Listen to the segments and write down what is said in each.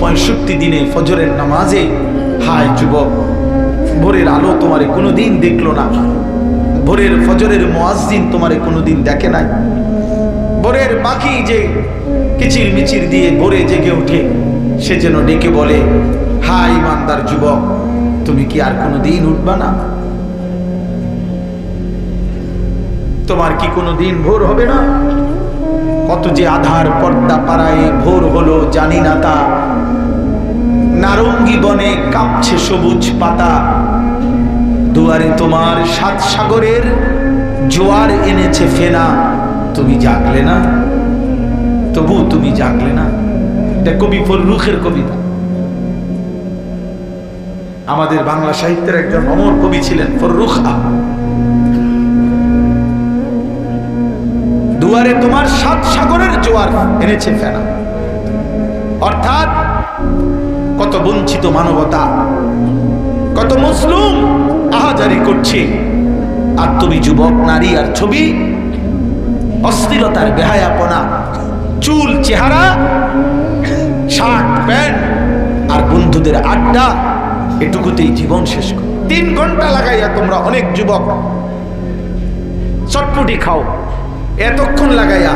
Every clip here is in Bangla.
পঁয়ষট্টি দিনে ফজরের নামাজে, হায় যুবক, ভোরের আলো তোমারে কোনোদিন দেখল না। ভোরের ফজরের মোয়াজ্জিন তোমারে কোনোদিন দেখে নাই। ভোরের পাখি যে কিচির মিচির দিয়ে ভোরে জেগে ওঠে, সে যেন ডেকে বলে, হায় ইমানদার যুবক, তুমি কি আর কোনো দিন উঠবা না? তোমার কি কোনো দিন ভোর হবে না? কত যে আধার পর্দা পাড়ায় ভোর হলো জানি না তা। নারঙ্গি বনে কাঁপছে সবুজ পাতা। দুয়ারে তোমার সাত সাগরের জোয়ার এনেছে ফেনা। তুমি জাগলে না? তবু তুমি জাগলে না? এটা কবি ফররুখের কবিতা। আমাদের বাংলা সাহিত্যের একজন অমর কবি ছিলেন ফররুখ দুয়ারে তোমার সাত সাগরের জোয়ার এনেছে ফেনা। অর্থাৎ কত বঞ্চিত মানবতা, কত মুসলুম আহাজারি করছে। আর তুমি যুবক, নারী আর ছবি, অস্থিরতার বেহায়াপনা, চুল, চেহারা, শার্ট, প্যান্ট আর বন্ধুদের আড্ডা, এটুকুতেই জীবন শেষ করো। তিন ঘণ্টা লাগাইয়া তোমরা অনেক যুবক, চটপটি খাও, এতক্ষণ লাগাইয়া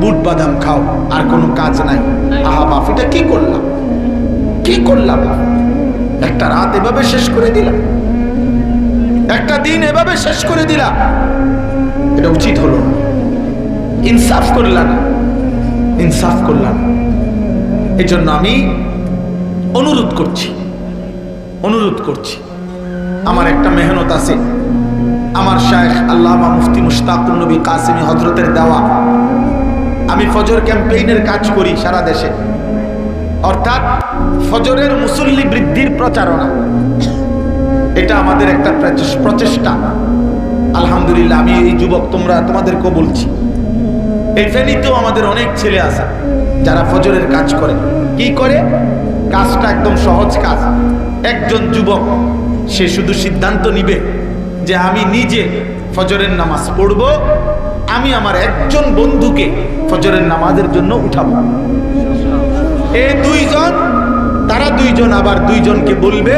বুট বাদাম খাও, আর কোনো কাজ নাই। আহা বাপ, এটা কি করলাম? কি করলাম? একটা রাত এভাবে শেষ করে দিলাম। একটা দিন এভাবে শেষ করে দিলাম। এটা উচিত হলো ইনসাফ করলাম। ইনসাফ করলাম। এই জন্য আমি অনুরোধ করছি। অনুরোধ করছি। আমার একটা মেহনত আছে। আমার শায়েখ আল্লামা মুফতি মুশতাকুর নবী কাসিমি হজরতের দেওয়া। আমি ফজর ক্যাম্পেইনের কাজ করি সারা দেশে। অর্থাৎ ফজরের মুসল্লি বৃদ্ধির প্রচারণা। এটা আমাদের একটা প্রচেষ্টা। আলহামদুলিল্লাহ, আমি এই যুবক, তোমরা তোমাদেরকেও বলছি। এই ফেনীতেও আমাদের অনেক ছেলে আছে, যারা ফজরের কাজ করে। কি করে? কাজটা একদম সহজ কাজ। একজন যুবক, সে শুধু সিদ্ধান্ত নিবে যে আমি নিজে ফজরের নামাজ পড়ব, আমি আমার একজন বন্ধুকে ফজরের নামাজের জন্য উঠাবো। এই দুইজন তারা দুইজন আবার দুইজনকে বলবে,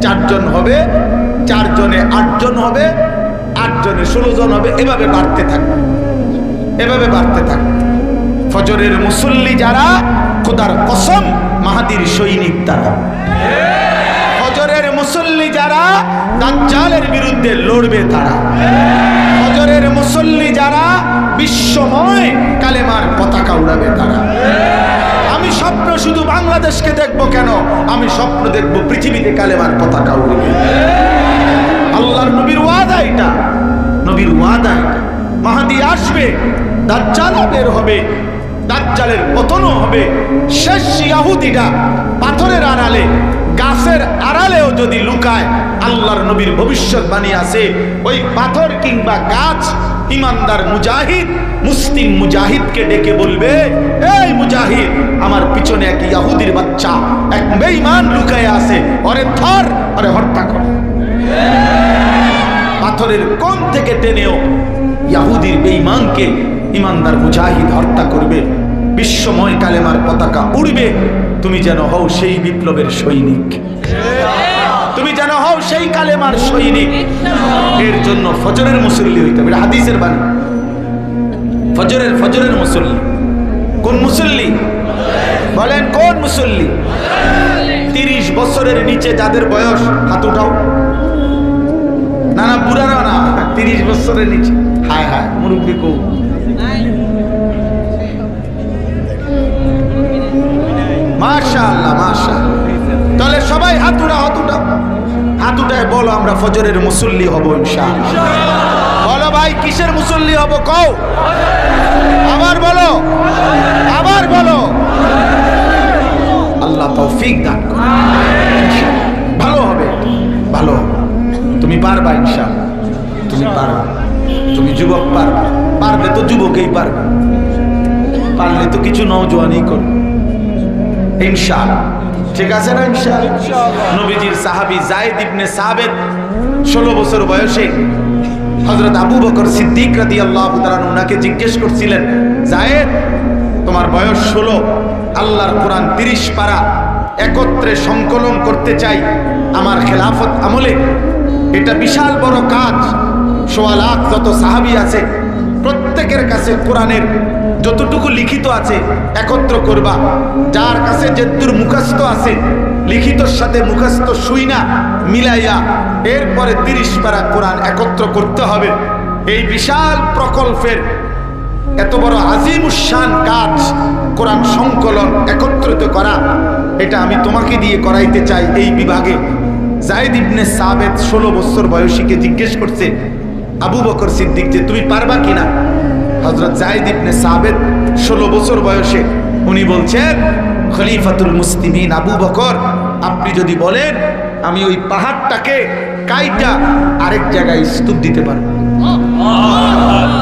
চারজন হবে, চারজনে আটজন হবে, আটজনে ষোলো জন হবে, এভাবে বাড়তে থাকবে। এভাবে বাড়তে থাকবে। ফজরের মুসল্লি যারা, খোদার কসম, মাহাদির সৈনিক তারা। ফজরের মুসল্লি যারা, দাজ্জালের বিরুদ্ধে লড়বে তারা। ফজরের মুসল্লি যারা, বিশ্বময় কালেমার পতাকা উড়াবে তারা। আমি স্বপ্ন শুধু বাংলাদেশকে দেখব কেন? আমি স্বপ্ন দেখব পৃথিবীতে কালেমার পতাকা উড়বে আল্লাহর নবীর ওয়াদা এটা। নবীর ওয়াদা এটা। মাহাদি আসবে দাজ্জালও বের হবে, দাজ্জালের পতনও হবে। শেষ ইয়াহুদিরা পাথরের আড়ালে, গাছের আড়ালেও যদি লুকায়, আল্লাহর নবীর ভবিষ্যৎবাণী আছে, ওই পাথর কিংবা গাছ ইমানদার মুজাহিদ, মুসলিম মুজাহিদকে ডেকে বলবে, এই মুজাহিদ, আমার পিছনে এক ইয়াহুদির বাচ্চা, এক বেঈমান লুকায় আছে। ওরে ধর, ওরে হত্যা কর। পাথরের কোন থেকে টেনেও ইয়াহুদির বেঈমানকে ইমানদার মুজাহিদ হত্যা করবে। বিশ্বময় কালেমার পতাকা উড়বে। তুমি যেন হও সেই বিপ্লবের সৈনিক। হও সেই কালেমার সৈনিক। এর জন্য ফজরের মুসল্লি হইতে হবে। হাদিসের বাণী। ফজরের ফজরের মুসল্লি। কোন মুসল্লি? বলেন, কোন মুসল্লি? তিরিশ বছরের নিচে যাদের বয়স, হাত উঠাও। না না বুড়ারা না, তিরিশ বছরের নিচে। হায় হায়, মুরব্বী কৌ মাশা আল্লাহ তাহলে সবাই হাত উঠা হাত উঠা হাত উঠায় বলো আমরা ফজরের মুসল্লি হব ইনশাআল্লাহ। বলো ভাই, কিসের মুসল্লি হব কও? আবার বলো আবার বলো। আল্লাহ তৌফিক দান ভালো হবে, ভালো তুমি পারবা ইনশাআল্লাহ। তুমি পারবা। তুমি যুবক পারবা। পারবে তো যুবকেই পারবে। পারলে তো কিছু নৌজওয়ানই করবে। ইনশাআল্লাহ। ঠিক আছে না নবীজির সাহাবী জায়েদ ইবনে সাবেদ ষোলো বছর বয়সে হজরত আবু বকর সিদ্দিক রাদি আল্লাহ ওনাকে জিজ্ঞেস করছিলেন, জায়েদ, তোমার বয়স ষোলো, আল্লাহর কোরআন তিরিশ পারা, একত্রে সংকলন করতে চাই, আমার খেলাফত আমলে। এটা বিশাল বড় কাজ। সোয়া লাখ যত সাহাবি আছে, প্রত্যেকের কাছে কোরআনের যতটুকু লিখিত আছে, একত্র করবা। যার কাছে যেদুর মুখস্থ আছে, লিখিতর সাথে মুখস্থ শুই না, মিলাইয়া এরপরে তিরিশ পারা কোরআন একত্র করতে হবে। এই বিশাল প্রকল্পের এত বড় আজিম উসান কাজ কোরআন সংকলন একত্রিত করা, এটা আমি তোমাকে দিয়ে করাইতে চাই এই বিভাগে। জায়দ ইবনে সাবেদ ষোলো বছর বয়সীকে জিজ্ঞেস করছে, আবু বকর সিদ্দিক যে তুমি পারবা কিনা? হজরত ইবনে ষোলো বছর বয়সে উনি বলছেন, খলিফাতুল মুসলিমিন আবু বকর, আপনি যদি বলেন, আমি ওই পাহাড়টাকে কাইটা আরেক জায়গায় স্তূপ দিতে পারব।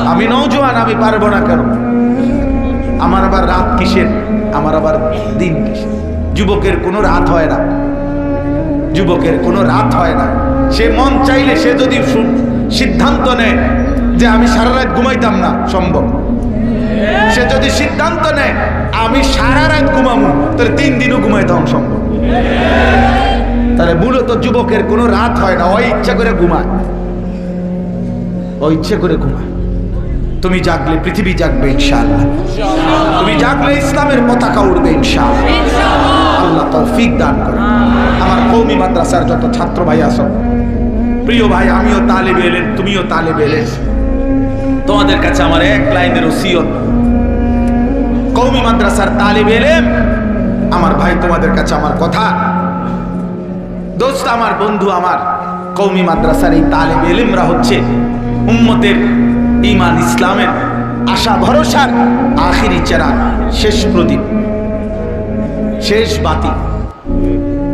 আমি নৌজওয়ান আমি পারব না কেন? আমার আবার রাত কিসের? আমার আবার দিন কিসের? যুবকের কোনো রাত হয় না। যুবকের কোনো রাত হয় না। সে মন চাইলে সে যদি সিদ্ধান্ত নেয় যে আমি সারা রাত ঘুমাইতাম না, সম্ভব। সে যদি সিদ্ধান্ত নেয়, আমি সারা রাত ঘুমামু, তাহলে তিন দিনও ঘুমাইতাম সম্ভব। তাহলে মূলত যুবকের কোনো রাত হয় না, ওই ইচ্ছা করে ঘুমায়। ও ইচ্ছে করে ঘুমায়। তুমি জাগলে পৃথিবী জাগবে, ইনশাআল্লাহ। তুমি জাগলে ইসলামের পতাকা উঠবে ইনশাআল্লাহ। আল্লাহ তৌফিক দান করে আমার কৌমি মাদ্রাসার যত ছাত্র ভাই আসো প্রিয় ভাই, আমিও তালেব এলেন, তুমিও তালেব এলেন। তোমাদের কাছে আমার এক লাইনের ওসিয়ত। কৌমি মাদ্রাসার তালেব এলেন আমার ভাই তোমাদের কাছে আমার কথা। দোস্ত, আমার বন্ধু, আমার কৌমি মাদ্রাসার এই তালেব এলিমরা হচ্ছে উম্মতের ইমান ইসলামের আশা, ভরসার আখিরি চেরা, শেষ প্রদীপ। শেষ বাতি।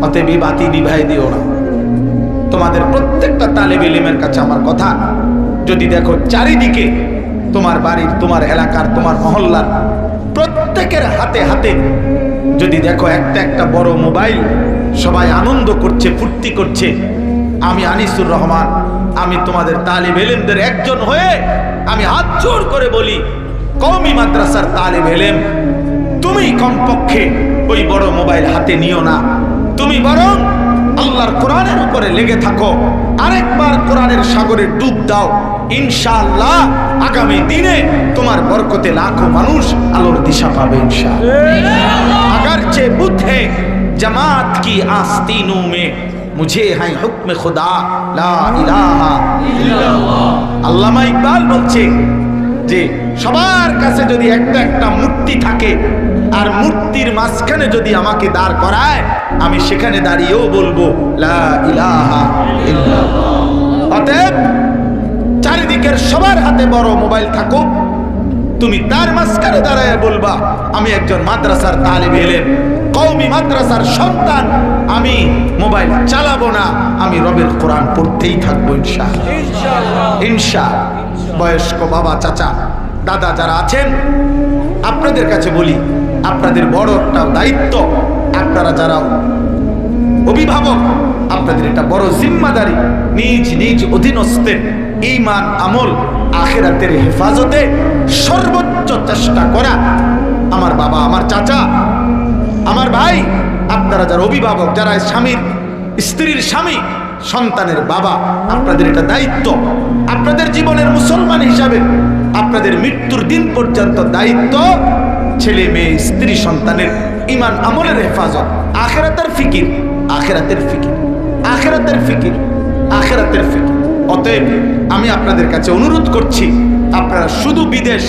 অতএব এই বাতি নিভাই দিও না। তোমাদের প্রত্যেকটা তালেব এলিমের কাছে আমার কথা। যদি দেখো চারিদিকে তোমার বাড়ির, তোমার এলাকার, তোমার মহল্লার প্রত্যেকের হাতে হাতে যদি দেখো একটা একটা বড় মোবাইল সবাই আনন্দ করছে, ফুর্তি করছে, আমি আনিসুর রহমান, আমি তোমাদের তালিব এলেমদের একজন হয়ে আমি হাত জোর করে বলি কৌমি মাদ্রাসার তালিব এলেম, তুমি কমপক্ষে ওই বড় মোবাইল হাতে নিও না। তুমি বরং আল্লাহর কোরআনের উপরে লেগে থাকো, আরেকবার কোরআনের সাগরে ডুব দাও। ইনশাল্লাহ আগামী দিনে তোমার বরকতে লাখো মানুষ আলোর দিশা পাবে ইনশাআল্লাহ। আগার চে বুদ্ধে জামাত কি আস্তিনু মে মুঝে হাই হুকমে খোদা আল্লামা ইকবাল বলছে যে, সবার কাছে যদি একটা একটা মূর্তি থাকে, আর মূর্তির মাঝখানে যদি আমাকে দাঁড় করায়, আমি সেখানে দাঁড়িয়েও বলব, লা ইলাহা অতএব চারিদিকের সবার হাতে বড় মোবাইল থাকুক। তুমি তার মাঝখানে দাঁড়ায় বলবা আমি একজন মাদ্রাসার তালিব এলেন কৌমি মাদ্রাসার সন্তান আমি মোবাইল চালাবো না আমি রবের কোরআন পড়তেই থাকব ইনশা ইনশা বয়স্ক বাবা চাচা দাদা যারা আছেন আপনাদের কাছে বলি আপনাদের বড় একটা দায়িত্ব আপনারা যারা অভিভাবক আপনাদের এটা বড় জিম্মাদারি নিজ নিজ অধীনস্থের ইমান আমল, আখেরাতের হেফাজতে সর্বোচ্চ চেষ্টা করা। আমার বাবা, আমার চাচা, আমার ভাই, আপনারা যারা অভিভাবক, যারা স্বামীর, স্ত্রীর স্বামী, সন্তানের বাবা, আপনাদের এটা দায়িত্ব। আপনাদের জীবনের মুসলমান হিসাবে আপনাদের মৃত্যুর দিন পর্যন্ত দায়িত্ব ছেলে, মেয়ে, স্ত্রী, সন্তানের ইমান আমলের হেফাজত, আখেরাতের ফিকির আখেরাতের ফিকির। আখেরাতের ফিকির আখেরাতের ফিকির। অতএব আমি আপনাদের কাছে অনুরোধ করছি, আপনারা শুধু বিদেশ,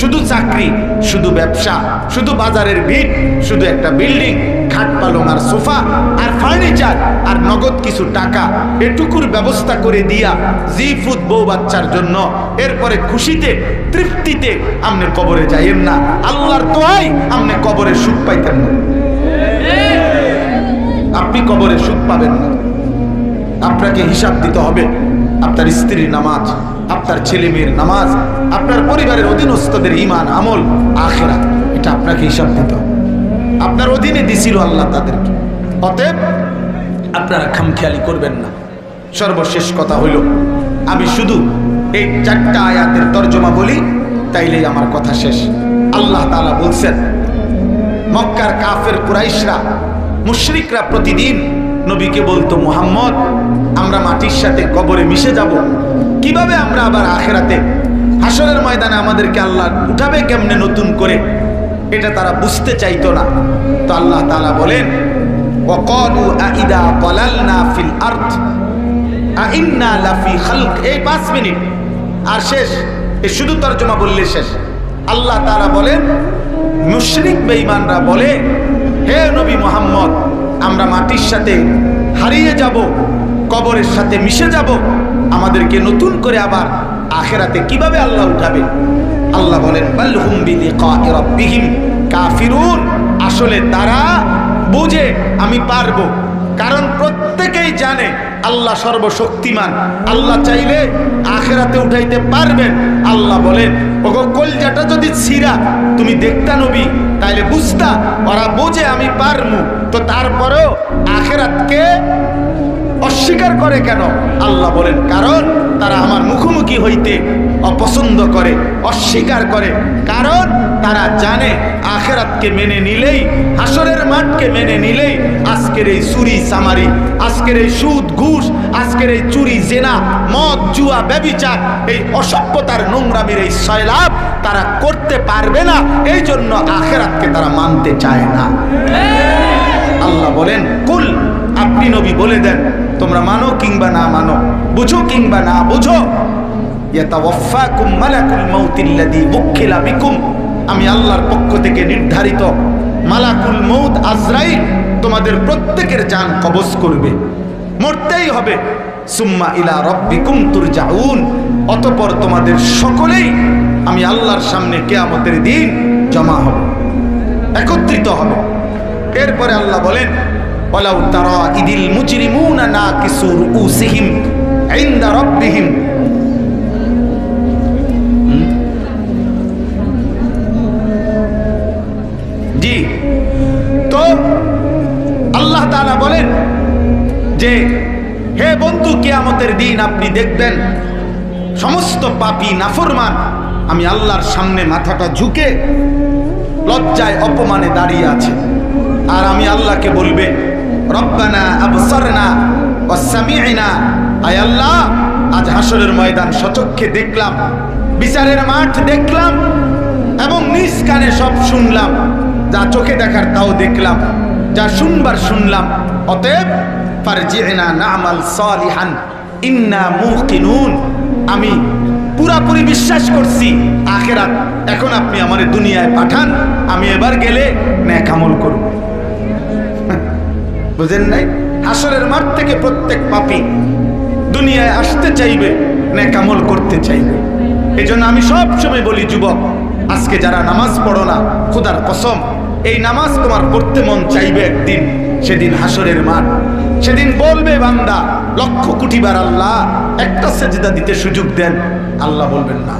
শুধু চাকরি, শুধু ব্যবসা, শুধু বাজারের ভিড়, শুধু একটা বিল্ডিং, খাট পালং আর সোফা, আর ফার্নিচার, আর নগদ কিছু টাকা, এটুকুর ব্যবস্থা করে দিয়া জি ফুড বউ বাচ্চার জন্য এরপরে খুশিতে, তৃপ্তিতে আপনি কবরে যাইয়েন না। আল্লাহর তোয়াই আপনি কবরে সুখ পাইতেন না। আপনি কবরে সুখ পাবেন না। আপনাকে হিসাব দিতে হবে। আপনার স্ত্রীর নামাজ, আপনার ছেলে মেয়ের নামাজ, আপনার পরিবারের অধীনস্থদের ইমান আমল আখেরা এটা আপনাকে হিসাব দিতে হবে। আপনার অধীনে দিছিল আল্লাহ তাদেরকে। অতএব আপনারা খামখেয়ালি করবেন না। সর্বশেষ কথা হইল, আমি শুধু এই চারটা আয়াতের তর্জমা বলি, তাইলেই আমার কথা শেষ। আল্লাহ তাআলা বলছেন, মক্কার কাফের কুরাইশরা, মুশরিকরা প্রতিদিন নবীকে বলতো, মোহাম্মদ মাটির সাথে কবরে মিশে যাব? কীভাবে আমরা আবার আখেরাতে হাসরের ময়দানে আমাদেরকে আল্লাহ উঠাবে? কেমনে নতুন করে? এটা তারা বুঝতে চাইতো না। তো আল্লাহ তাআলা বলেন এই পাঁচ মিনিট। আর শেষ এই শুধু তর্জমা বললে শেষ। আল্লাহ তারা বলেন, মুশরিক বেঈমানরা বলে, হে নবী মোহাম্মদ, আমরা মাটির সাথে হারিয়ে যাব। কবরের সাথে মিশে যাব, আমাদেরকে নতুন করে আবার আখেরাতে কীভাবে আল্লাহ উঠাবে? আল্লাহ বলেন কাফিরুন। আসলে তারা বুঝে আমি পারব, কারণ প্রত্যেকেই জানে আল্লাহ সর্বশক্তিমান। আল্লাহ চাইলে আখেরাতে উঠাইতে পারবেন। আল্লাহ বলেন, ওগো কলজাটা যদি ছিরা তুমি দেখতা নবী, তাইলে বুঝতা, ওরা বোঝে আমি পারমু। তো তারপরেও আখেরাতকে অস্বীকার করে কেন? আল্লাহ বলেন, কারণ তারা আমার মুখোমুখি হইতে অপছন্দ করে, অস্বীকার করে। কারণ তারা জানে, আখেরাতকে মেনে নিলেই, হাসরের মাঠকে মেনে নিলেই আজকের এই চুরি সামারি আজকের এই সুদ, ঘুষ, আজকের এই চুরি, জেনা, মদ, জুয়া, ব্যবিচার, এই অসভ্যতার নোংরামির এই সয়লাভ তারা করতে পারবে না। এই জন্য আখেরাতকে তারা মানতে চায় না। আল্লাহ বলেন, কুল, আপনি নবী বলে দেন তোমরা মানো কিংবা না মানো? বুঝো কিংবা না বুঝো? আমি আল্লাহর পক্ষ থেকে নির্ধারিত মালাকুল মৌত আজরাইল তোমাদের প্রত্যেকের জান কবজ করবে। মরতেই হবে। সুম্মা ইলা রব্বিকুম তুরজাউন। অতঃপর তোমাদের সকলেই আমি আল্লাহর সামনে কেয়ামতের দিন জমা হবে, একত্রিত হবে। এরপরে আল্লাহ বলেন ওয়ালাউ তারা ইদিল মুজরিমুনা নাকিসু রুউসিহিম ইনদা রাব্বিহিম। হুম? জি। তো আল্লাহ তাআলা বলেন যে, হে বন্ধু, কিয়ামতের দিন আপনি দেখবেন সমস্ত পাপী নাফরমান, আমি আল্লাহর সামনে মাথাটা ঝুঁকে লজ্জায় অপমানে দাঁড়িয়ে আছে। আর আমি আল্লাহকে বলবে রব্বানা আবসারনা ওয়াসামি'না আয় আল্লাহ, আজ হাসরের ময়দান সচক্ষে দেখলাম, বিচারের মাঠ দেখলাম, এবং নিজ কানে সব শুনলাম, যা চোখে দেখার তাও দেখলাম, যা শুনবার শুনলাম। অতএব, ফারজি'না না'মাল সালিহান, ইন্না মুকিনুন আমি পুরাপুরি বিশ্বাস করছি, আখেরাত এখন আপনি আমার দুনিয়ায় পাঠান, আমি এবার গেলে ন্যাক আমল করব। বুঝেন নাই? হাসরের মাঠ থেকে প্রত্যেক পাপি দুনিয়ায় আসতে চাইবে ন্যাক আমল করতে চাইবে। এই জন্য আমি সব সময় বলি, যুবক, আজকে যারা নামাজ পড়ো না, খুদার কসম, এই নামাজ তোমার পড়তে মন চাইবে একদিন, সেদিন হাসরের মাঠ। সেদিন বলবে বান্দা, লক্ষ কোটিবার আল্লাহ একটা সেজদা দিতে সুযোগ দেন। আল্লাহ বলবেন, না।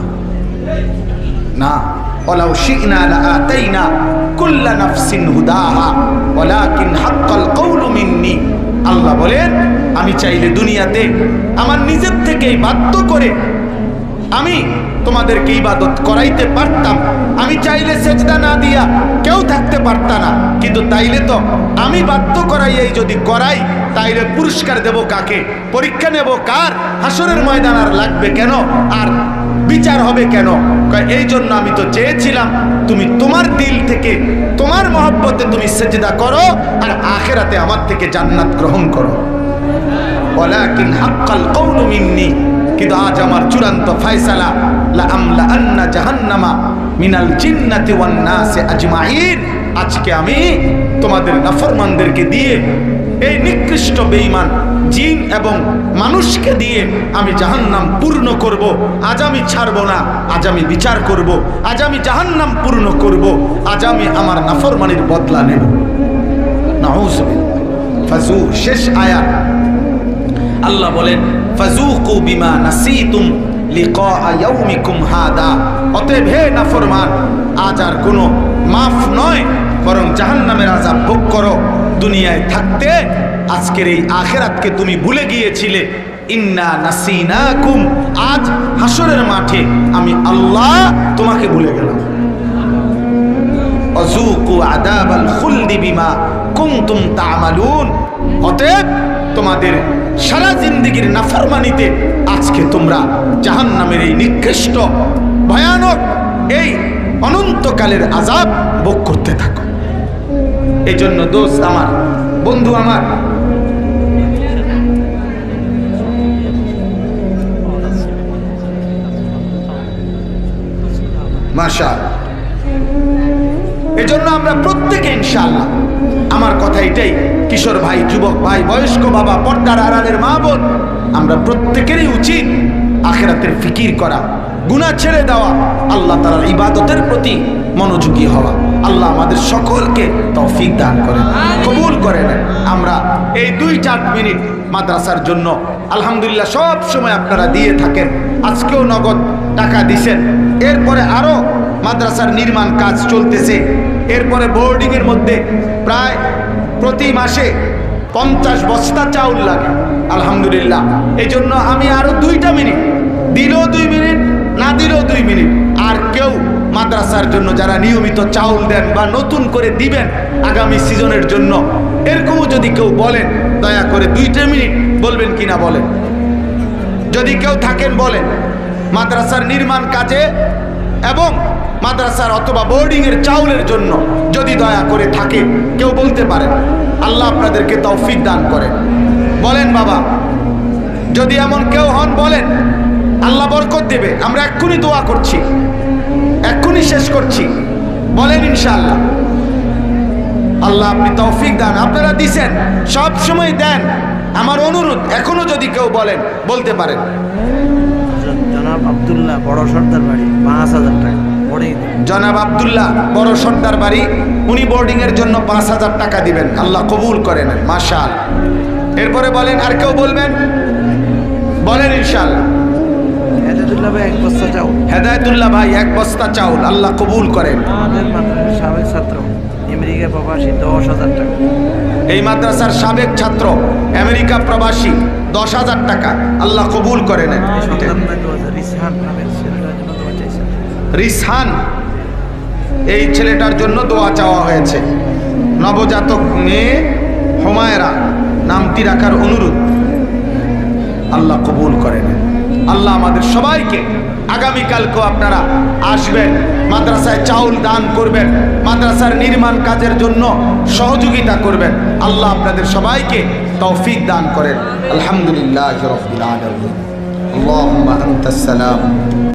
না। ওলাউ শি'না লাআতাইনা কুল্লা নাফসিন হুদাহা, ওয়ালাকিন হাক্কাল কওলু মিন্নি। আল্লাহ বলেন, আমি চাইলে দুনিয়াতে আমার নিজের থেকেই বাধ্য করে আমি তোমাদেরকে ইবাদত করাইতে পারতাম। আমি চাইলে সেজদা না দিয়া কেউ থাকতে পারতা না। কিন্তু তাইলে তো আমি বাধ্য করাইয়াই যদি করাই, তাইলে পুরস্কার দেব কাকে? পরীক্ষা নেব কার? হাসরের ময়দান আর লাগবে কেন? আর বিচার হবে কেন? এই জন্য আমি তো চেয়েছিলাম, তুমি তোমার দিল থেকে, তোমার মহব্বতে তুমি সেজদা করো আর আখেরাতে আমার থেকে জান্নাত গ্রহণ করো। ওয়ালাকিন হাক্কাল কওলু মিন্নি, কিন্তু আজ আমার চূড়ান্ত ফয়সালা, লা আমলা আন্না জাহান্নামা মিনাল জিন্নাতি ওয়ান নাসি আজমাইন। আজকে আমি তোমাদের নাফরমানদেরকে দিয়ে এই নিকৃষ্ট বেঈমান জিন এবং মানুষকে দিয়ে আমি জাহান্নাম পূর্ণ করব। আজ আমি ছাড়ব না, আজ আমি বিচার করব। আজ আমি জাহান্নাম পূর্ণ করব। আজ আমি আমার নাফরমানির বদলা নেব। ফাজু, শেষ আয়াত। আল্লাহ বলেন, ফাজুকু বিমা নাসিতুম লিকা ইয়াউমিকুম হাদা। অতএব হে নাফরমান, আজ আর কোনো মাফ নয়, বরং জাহান্নামের আযাব ভোগ করো। দুনিয়ায় থাকতে আজকের এই আখেরাতকে তুমি ভুলে গিয়েছিলে। ইন্না নাসিনাকুম। আজ হাসরের মাঠে আমি আল্লাহ তোমাকে ভুলে গেলাম। অজুকু আদাবাল খুলদি বিমা কুনতুম তা'মালুন। অতএব তোমাদের সারা জিন্দেগীর নাফরমানিতে আজকে তোমরা জাহান্নামের এই নিকৃষ্ট, ভয়ানক এই অনন্তকালের আজাব ভোগ করতে থাকো। এই জন্য দোস্ত আমার, বন্ধু আমার মাশা এজন্য আমরা প্রত্যেকে ইনশাআল্লাহ, আমার কথা এটাই, কিশোর ভাই, যুবক ভাই, বয়স্ক বাবা, পর্দার আড়ালের মা বোন, আমরা প্রত্যেকেরই উচিত আখেরাতের ফিকির করা, গুনাহ ছেড়ে দেওয়া, আল্লাহ তাআলার ইবাদতের প্রতি মনোযোগী হওয়া। আল্লাহ আমাদের সকলকে তৌফিক দান করেন, কবুল করেন। আমরা এই দুই চার মিনিট মাদ্রাসার জন্য, আলহামদুলিল্লাহ, সব সময় আপনারা দিয়ে থাকেন। আজকেও নগদ টাকা দিছেন। এরপরে আরও মাদ্রাসার নির্মাণ কাজ চলতেছে। এরপরে বোর্ডিংয়ের মধ্যে প্রায় প্রতি মাসে পঞ্চাশ বস্তা চাউল লাগে, আলহামদুলিল্লাহ। এই জন্য আমি আরও দুইটা মিনিট দিলেও দুই মিনিট না দিলেও দুই মিনিট আর কেউ মাদ্রাসার জন্য যারা নিয়মিত চাউল দেন বা নতুন করে দিবেন আগামী সিজনের জন্য, এরকমও যদি কেউ বলেন, দয়া করে দুইটা মিনিট বলবেন কিনা বলেন। যদি কেউ থাকেন বলেন মাদ্রাসার নির্মাণ কাজে এবং মাদ্রাসার অথবা বোর্ডিং এর চাউলের জন্য যদি দয়া করে থাকে, কেউ বলতে পারেন আল্লাহ আপনাদেরকে তৌফিক দান করেন। বলেন বাবা, যদি এমন কেউ হন, বলেন, আল্লাহ বরকত দেবে। আমরা এক্ষুনি দোয়া করছি, এক্ষুনি শেষ করছি। বলেন ইনশাআল্লাহ। আল্লাহ আপনি তৌফিক দান। আপনারা দিছেন, সব সময় দেন। আমার অনুরোধ, এখনও যদি কেউ বলেন, বলতে পারেন। জনাব আব্দুল্লাহ বড় সর্দার বাড়ি পাঁচ হাজার টাকা। জনাব আব্দুল্লাহ বড় সর্দার বাড়ি উনি বোর্ডিং এর জন্য পাঁচ হাজার টাকা দিবেন। আল্লাহ কবুল করেন মাশাল। এরপরে বলেন আর কেউ বলবেন? বলেন ইনশাআল্লাহ। হেদায়তুল্লাহ ভাই এক বস্তা যাও হেদায়তুল্লাহ ভাই এক বস্তা চাউল আল্লাহ কবুল করেন। আমাদের সাবেক ছাত্র আমেরিকা প্রবাসী দশ হাজার টাকা। এই মাদ্রাসার সাবেক ছাত্র আমেরিকা প্রবাসী দশ হাজার টাকা। আল্লাহ কবুল করে নেন। রিসহান ছেলেটার জন্য দোয়া এই ছেলেটার জন্য দোয়া চাওয়া হয়েছে। নবজাতক মেয়ে হুমায়রা নামটি রাখার অনুরোধ। আল্লাহ কবুল করেন আল্লাহ আমাদের সবাইকে আগামীকালকেও আপনারা আসবেন। মাদ্রাসায় চাউল দান করবেন, মাদ্রাসার নির্মাণ কাজের জন্য সহযোগিতা করবেন। আল্লাহ আপনাদের সবাইকে তৌফিক দান করেন। আলহামদুলিল্লাহ সালাম।